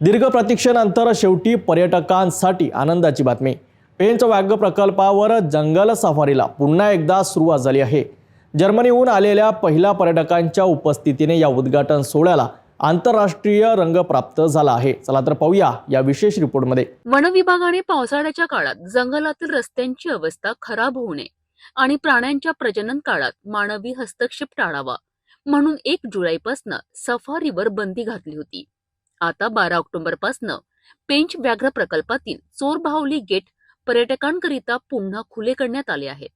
दीर्घ प्रतीक्षेनंतर शेवटी पर्यटकांसाठी आनंदाची बातमी. पेंच व्याघ्र प्रकल्पावर जंगल सफारीला पुन्हा एकदा सुरुवात झाली आहे. जर्मनीहून आलेल्या पहिल्या पर्यटकांच्या उपस्थितीने या उद्घाटन सोहळ्याला आंतरराष्ट्रीय रंग प्राप्त झाला आहे. चला तर पाहूया या विशेष रिपोर्टमध्ये. वनविभागाने पावसाळ्याच्या काळात जंगलातील रस्त्यांची अवस्था खराब होऊ नये आणि प्राण्यांच्या प्रजनन काळात मानवी हस्तक्षेप टाळावा म्हणून एक जुलैपासून सफारीवर बंदी घातली होती. आता बारा ऑक्टोबरपासून पेंच व्याघ्र प्रकल्पातील चोरबाहुली गेट पर्यटकांकरिता पुन्हा खुले करण्यात आले आहे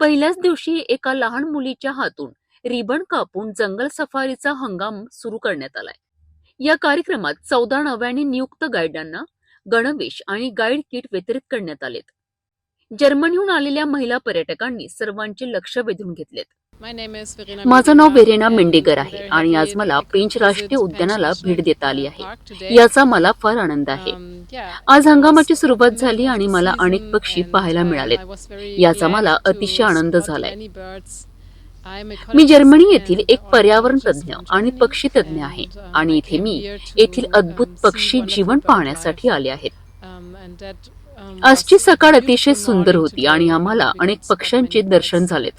पहिल्याच दिवशी एका लहान मुलीच्या हातून रिबन कापून जंगल सफारीचा हंगाम सुरू करण्यात आलाय. या कार्यक्रमात चौदा नव्याने नियुक्त गाईडांना गणवेश आणि गाईड किट वितरित करण्यात आलेत. जर्मनीहून आलेल्या महिला पर्यटकांनी सर्वांचे लक्ष वेधून घेतलेत. माझं नाव वेरेना मेंडेगर आहे आणि आज मला पेंच राष्ट्रीय उद्यानाला भेट देता आली आहे. याचा मला फार आनंद आहे. आज हंगामाची सुरुवात झाली आणि मला अनेक पक्षी पाहायला मिळालेत. याचा मला अतिशय आनंद झालाय. मी जर्मनी येथील एक पर्यावरण तज्ज्ञ आणि पक्षी तज्ज्ञ आहे आणि इथे मी येथील अद्भुत पक्षी जीवन पाहण्यासाठी आले आहेत. आजची सकाळ अतिशय सुंदर होती आणि आम्हाला अनेक पक्ष्यांचे दर्शन झालेत.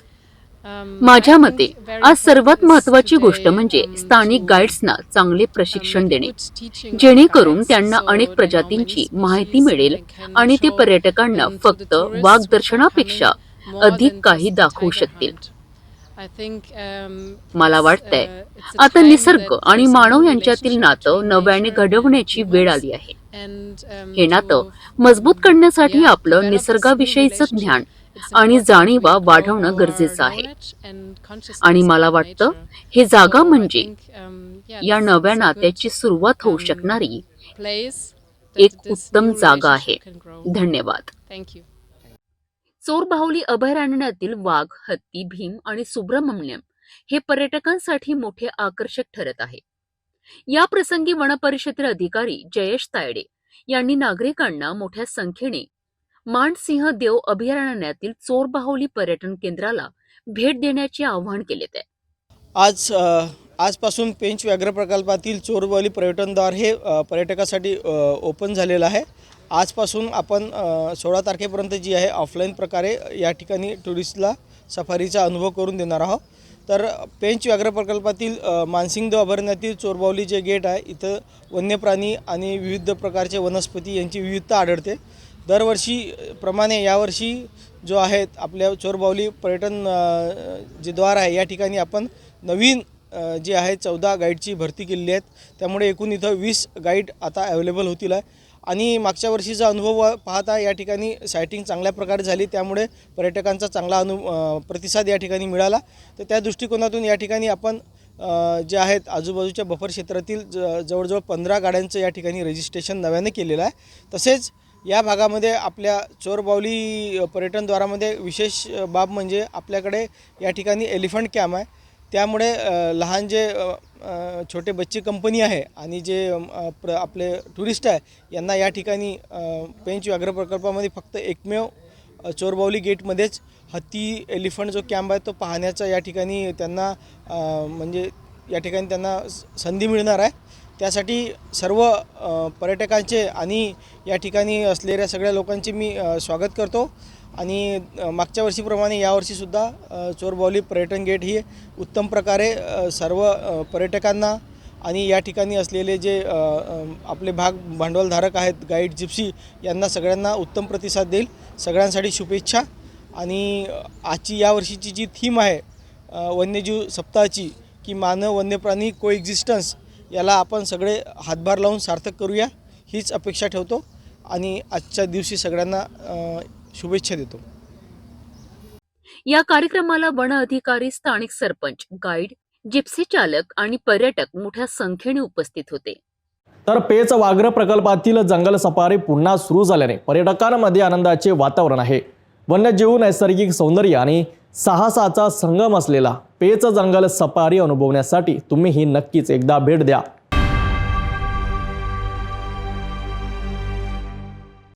माझ्या मते आज सर्वात महत्वाची गोष्ट म्हणजे स्थानिक गाईड्सना चांगले प्रशिक्षण देणे जेणेकरून त्यांना अनेक प्रजातींची माहिती मिळेल आणि ते पर्यटकांना फक्त वाघदर्शनापेक्षा अधिक काही दाखवू शकतील. मला वाटतंय आता निसर्ग आणि मानव यांच्यातील नातं नव्याने घडवण्याची वेळ आली आहे. हे नातं मजबूत करण्यासाठी आपलं निसर्गाविषयीचं ज्ञान आणि जाणीवा वाढवणं गरजेचं आहे. आणि मला वाटतं हे जागा म्हणजे या नव्या नात्याची सुरुवात होऊ शकणारी एक उत्तम जागा आहे. धन्यवाद. चोरबाहुली अभयारण्यातील वाघ हत्ती भीम आणि सुब्रमण्यम हे पर्यटकांसाठी मोठे आकर्षक ठरत आहे. या प्रसंगी वनपरिषदेतील अधिकारी जयेश तायडे यांनी नागरिकांना मोठ्या संख्येने मानसिंह देव अभयारण्यातील चोरबाहुली पर्यटन केंद्राला भेट देण्याचे आवाहन केले आहे आज आजपासून पेंच व्याघ्र प्रकल्पातील चोरबाहुली पर्यटनद्वार हे पर्यटकासाठी ओपन झालेलं आहे. आजपासून आपण सोळा तारखेपर्यंत जी आहे ऑफलाईन प्रकारे या ठिकाणी टुरिस्टला सफारीचा अनुभव करून देणार आहोत. तर पेंच व्याघ्र प्रकल्पातील मानसिंगदेव अभयारण्यातील चोरबावली जे गेट आहे इथं वन्यप्राणी आणि विविध प्रकारचे वनस्पती यांची विविधता आढळते. दरवर्षी प्रमाणे यावर्षी जो आहे आपल्या चोरबावली पर्यटन जे द्वार आहे या ठिकाणी आपण नवीन जे आहे चौदा गाईडची भरती केलेली आहेत. त्यामुळे एकूण इथं वीस गाईड आता अवेलेबल होतील आहे. आणि मागच्या वर्षीचा अनुभव व पाहता या ठिकाणी सायटिंग चांगल्या प्रकारे झाली त्यामुळे पर्यटकांचा चांगला अनु प्रतिसाद या ठिकाणी मिळाला. तर त्या दृष्टिकोनातून या ठिकाणी आपण जे आहेत आजूबाजूच्या बफर क्षेत्रातील ज जवळजवळ पंधरा गाड्यांचं या ठिकाणी रजिस्ट्रेशन नव्याने केलेलं आहे. तसेच या भागामध्ये आपल्या चोरबावली पर्यटनद्वारामध्ये विशेष बाब म्हणजे आपल्याकडे या ठिकाणी एलिफंट कॅम्प आहे. त्यामुळे लहान जे छोटे बच्चे कंपनी आहे आणि जे प्र आपले टुरिस्ट आहे यांना या ठिकाणी पेंच व्याघ्र प्रकल्पामध्ये फक्त एकमेव चोरबावली गेटमध्येच हत्ती एलिफंट जो कॅम्प आहे तो पाहण्याचा या ठिकाणी त्यांना म्हणजे या ठिकाणी त्यांना स- संधी मिळणार आहे. त्यासाठी सर्व पर्यटकांचे आणि या ठिकाणी असलेल्या सगळ्या लोकांचे मी स्वागत करतो. आणि मागच्या वर्षीप्रमाणे यावर्षीसुद्धा चोरबावली पर्यटन गेट ही उत्तम प्रकारे सर्व पर्यटकांना आणि या ठिकाणी असलेले जे आपले भाग भांडवलधारक आहेत गाईड जिप्सी यांना सगळ्यांना उत्तम प्रतिसाद देईल. सगळ्यांसाठी शुभेच्छा. आणि आजची यावर्षीची जी थीम आहे वन्यजीव सप्ताहाची की मानव वन्यप्राणी को एक्झिस्टन्स याला आपण सगळे हातभार लावून सार्थक करूया हीच अपेक्षा ठेवतो आणि आजच्या दिवशी सगळ्यांना शुभेच्छा देतो. या कार्यक्रमाला वन अधिकारी स्थानिक सरपंच गाईड जिप्सी चालक आणि पर्यटक मोठ्या संख्येने उपस्थित होते. तर पेच व्याघ्र प्रकल्पातील जंगल सफारी पुन्हा सुरू झाल्याने पर्यटकांमध्ये आनंदाचे वातावरण आहे. वन्यजीव नैसर्गिक सौंदर्य आणि साहसाचा संगम असलेला पेच जंगल सफारी अनुभवण्यासाठी तुम्हीही नक्कीच एकदा भेट द्या.